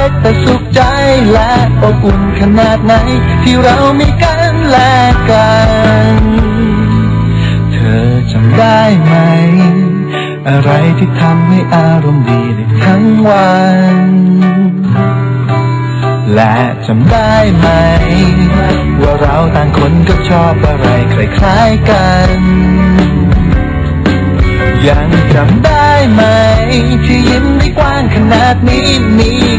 ล็กแต่สุขใจและอบอุ่นขนาดไหน ที่เรามีกันและกัน เธอจำได้ไหม อะไรที่ทำให้อารมณ์ดีได้ทั้งวัน และจำได้ไหม ว่าเราต่างคนก็ชอบอะไรคล้ายๆกันยังจำได้ไหม ที่ยิ้มได้กว้างขนาดนี้มี